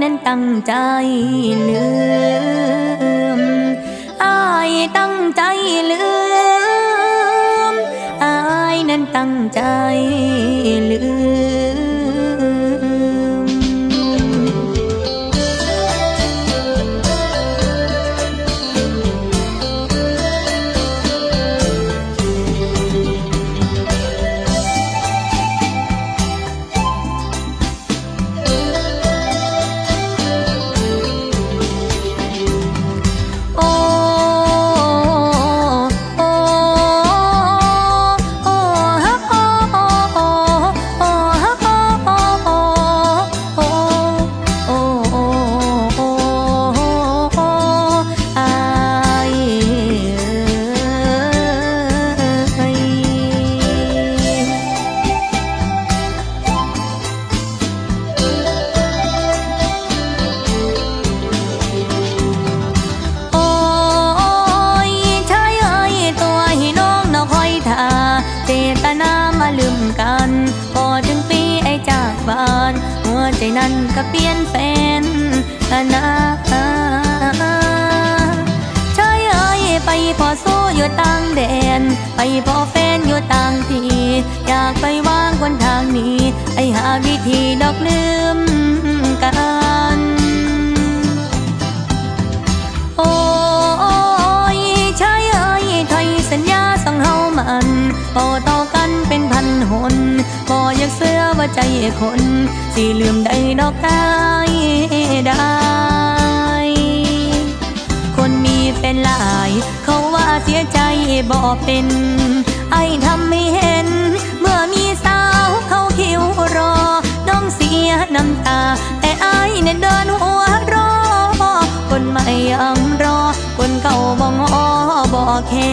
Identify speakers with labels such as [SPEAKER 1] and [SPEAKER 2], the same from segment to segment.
[SPEAKER 1] นั้นตั้งใจลืมอายตั้งใจลืมอายนั้นตั้งใจลืม ใจนั้นก็เปลี่ยนแฟนกันนะชายเอ้ยไปพอสู้อยู่ต่างแดน ไปพอแฟนอยู่ต่างที่อยากไปวางคนทางนี้ ไอหาวิธีดอกลืมกันโอ้ยชายเอ้ยถอยสัญญาสังเฮามันบ่ต่อกันเป็นพันหนบ่ อยากเสื้อว่าใจคน สิลืมได้ดอกได้ได้ คนมีแฟนหลาย เขาว่าเสียใจบ่เป็น ไอ้ทำไม่เห็น เมื่อมีสาวเขาคิวรอ น้องเสียน้ำตา แต่ไอ้เน่นเดินหัวรอ คนใหม่ยังรอ คนเก่าบ่งอบ่แค่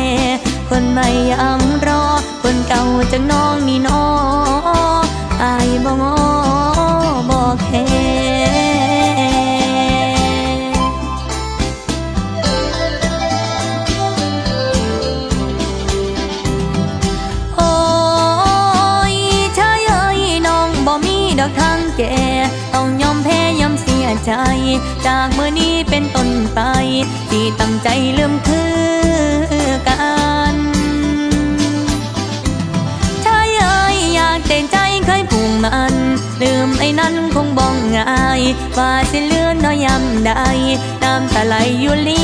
[SPEAKER 1] คนใหม่ยังรอ คนเก่าจังน้องนี่น้ออ งแก่ต้องยอมแพ้ยอมเสียใจ จากเมื่อนี้เป็นต้นไปที่ตั้งใจลืมคือกันชาเอ้ยอยากเต็นใจเคยผูกมัน ลืมไอ้นั้นคงบ้องง่าย ว่าสิเลื่อนน้อยยำได้น้ำตาไหลอยู่ลี